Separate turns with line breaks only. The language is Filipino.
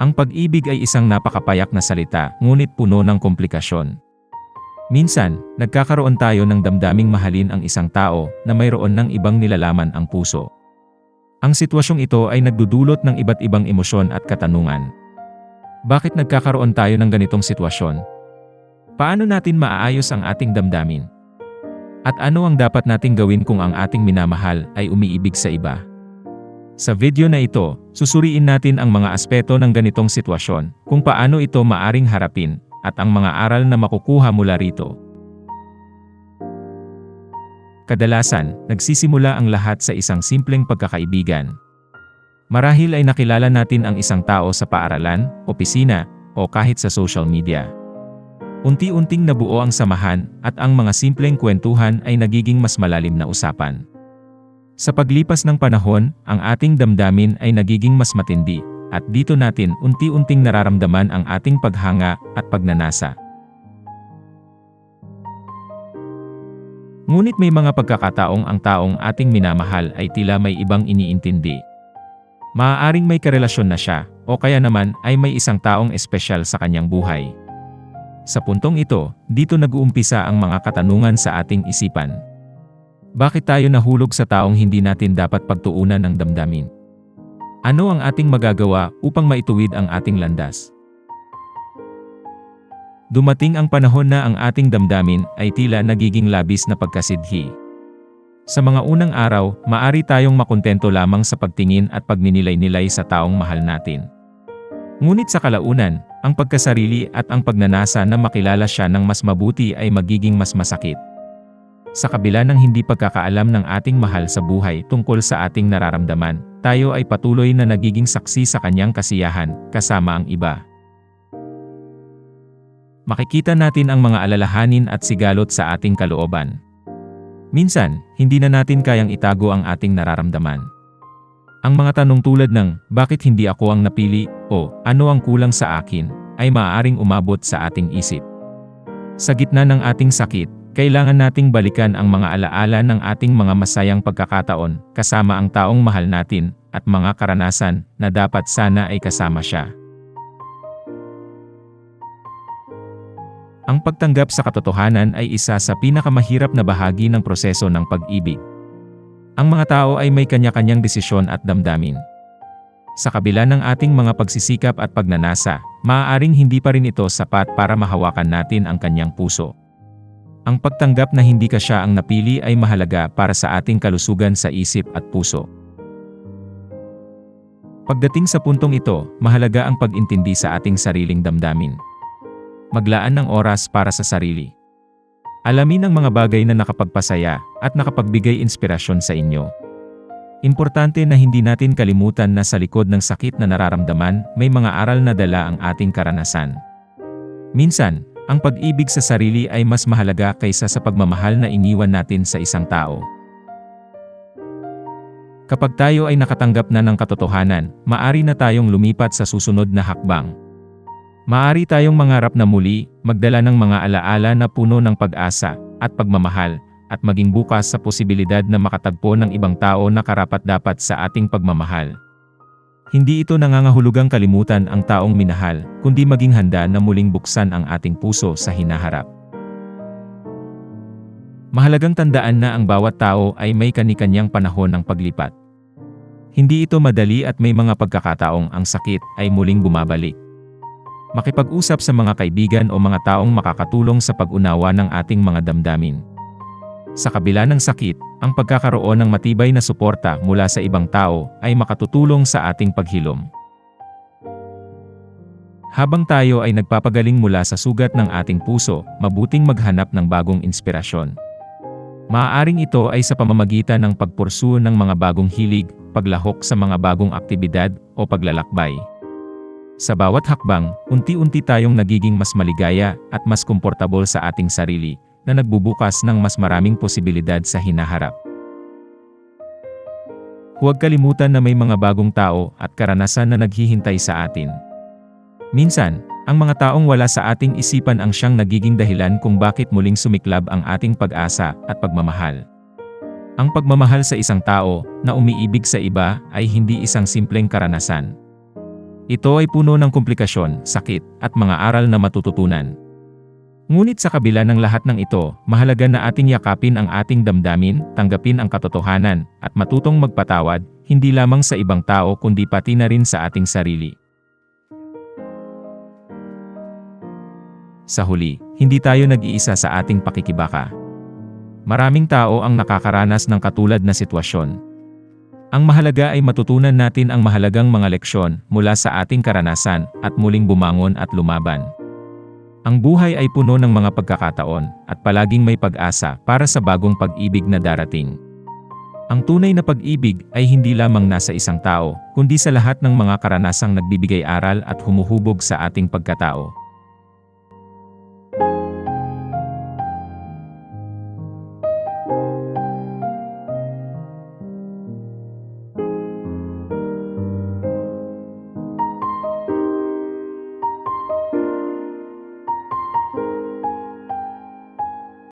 Ang pag-ibig ay isang napakapayak na salita, ngunit puno ng komplikasyon. Minsan, nagkakaroon tayo ng damdaming mahalin ang isang tao na mayroon ng ibang nilalaman ang puso. Ang sitwasyong ito ay nagdudulot ng iba't ibang emosyon at katanungan. Bakit nagkakaroon tayo ng ganitong sitwasyon? Paano natin maaayos ang ating damdamin? At ano ang dapat nating gawin kung ang ating minamahal ay umiibig sa iba? Sa video na ito, susuriin natin ang mga aspeto ng ganitong sitwasyon, kung paano ito maaring harapin, at ang mga aral na makukuha mula rito. Kadalasan, nagsisimula ang lahat sa isang simpleng pagkakaibigan. Marahil ay nakilala natin ang isang tao sa paaralan, opisina, o kahit sa social media. Unti-unting nabuo ang samahan at ang mga simpleng kwentuhan ay nagiging mas malalim na usapan. Sa paglipas ng panahon, ang ating damdamin ay nagiging mas matindi, at dito natin unti-unting nararamdaman ang ating paghanga at pagnanasa. Ngunit may mga pagkakataong ang taong ating minamahal ay tila may ibang iniintindi. Maaaring may karelasyon na siya, o kaya naman ay may isang taong espesyal sa kanyang buhay. Sa puntong ito, dito nag-uumpisa ang mga katanungan sa ating isipan. Bakit tayo nahulog sa taong hindi natin dapat pagtuunan ng damdamin? Ano ang ating magagawa upang maituwid ang ating landas? Dumating ang panahon na ang ating damdamin ay tila nagiging labis na pagkasidhi. Sa mga unang araw, maari tayong makontento lamang sa pagtingin at pagninilay-nilay sa taong mahal natin. Ngunit sa kalaunan, ang pagkasarili at ang pagnanasa na makilala siya ng mas mabuti ay magiging mas masakit. Sa kabila ng hindi pagkakaalam ng ating mahal sa buhay tungkol sa ating nararamdaman, tayo ay patuloy na nagiging saksi sa kanyang kasiyahan, kasama ang iba. Makikita natin ang mga alalahanin at sigalot sa ating kalooban. Minsan, hindi na natin kayang itago ang ating nararamdaman. Ang mga tanong tulad ng, bakit hindi ako ang napili, o ano ang kulang sa akin, ay maaaring umabot sa ating isip. Sa gitna ng ating sakit, kailangan nating balikan ang mga alaala ng ating mga masayang pagkakataon, kasama ang taong mahal natin, at mga karanasan na dapat sana ay kasama siya. Ang pagtanggap sa katotohanan ay isa sa pinakamahirap na bahagi ng proseso ng pag-ibig. Ang mga tao ay may kanya-kanyang desisyon at damdamin. Sa kabila ng ating mga pagsisikap at pagnanasa, maaaring hindi pa rin ito sapat para mahawakan natin ang kanyang puso. Ang pagtanggap na hindi ka siya ang napili ay mahalaga para sa ating kalusugan sa isip at puso. Pagdating sa puntong ito, mahalaga ang pag-intindi sa ating sariling damdamin. Maglaan ng oras para sa sarili. Alamin ang mga bagay na nakapagpasaya at nakapagbigay inspirasyon sa inyo. Importante na hindi natin kalimutan na sa likod ng sakit na nararamdaman, may mga aral na dala ang ating karanasan. Minsan, ang pag-ibig sa sarili ay mas mahalaga kaysa sa pagmamahal na iniwan natin sa isang tao. Kapag tayo ay nakatanggap na ng katotohanan, maari na tayong lumipat sa susunod na hakbang. Maari tayong mangarap na muli, magdala ng mga alaala na puno ng pag-asa at pagmamahal, at maging bukas sa posibilidad na makatagpo ng ibang tao na karapat-dapat sa ating pagmamahal. Hindi ito nangangahulugang kalimutan ang taong minahal, kundi maging handa na muling buksan ang ating puso sa hinaharap. Mahalagang tandaan na ang bawat tao ay may kanikanyang panahon ng paglipat. Hindi ito madali at may mga pagkakataong ang sakit ay muling bumabalik. Makipag-usap sa mga kaibigan o mga taong makakatulong sa pag-unawa ng ating mga damdamin. Sa kabila ng sakit, ang pagkakaroon ng matibay na suporta mula sa ibang tao ay makatutulong sa ating paghilom. Habang tayo ay nagpapagaling mula sa sugat ng ating puso, mabuting maghanap ng bagong inspirasyon. Maaaring ito ay sa pamamagitan ng pagpursu ng mga bagong hilig, paglahok sa mga bagong aktibidad, o paglalakbay. Sa bawat hakbang, unti-unti tayong nagiging mas maligaya at mas komportable sa ating sarili, na nagbubukas ng mas maraming posibilidad sa hinaharap. Huwag kalimutan na may mga bagong tao at karanasan na naghihintay sa atin. Minsan, ang mga taong wala sa ating isipan ang siyang nagiging dahilan kung bakit muling sumiklab ang ating pag-asa at pagmamahal. Ang pagmamahal sa isang tao na umiibig sa iba ay hindi isang simpleng karanasan Ito ay puno ng komplikasyon, sakit, at mga aral na matututunan. Ngunit sa kabila ng lahat ng ito, mahalaga na ating yakapin ang ating damdamin, tanggapin ang katotohanan, at matutong magpatawad, hindi lamang sa ibang tao kundi pati na rin sa ating sarili. Sa huli, hindi tayo nag-iisa sa ating pakikibaka. Maraming tao ang nakakaranas ng katulad na sitwasyon. Ang mahalaga ay matutunan natin ang mahalagang mga leksyon mula sa ating karanasan at muling bumangon at lumaban. Ang buhay ay puno ng mga pagkakataon at palaging may pag-asa para sa bagong pag-ibig na darating. Ang tunay na pag-ibig ay hindi lamang nasa isang tao, kundi sa lahat ng mga karanasang nagbibigay aral at humuhubog sa ating pagkatao.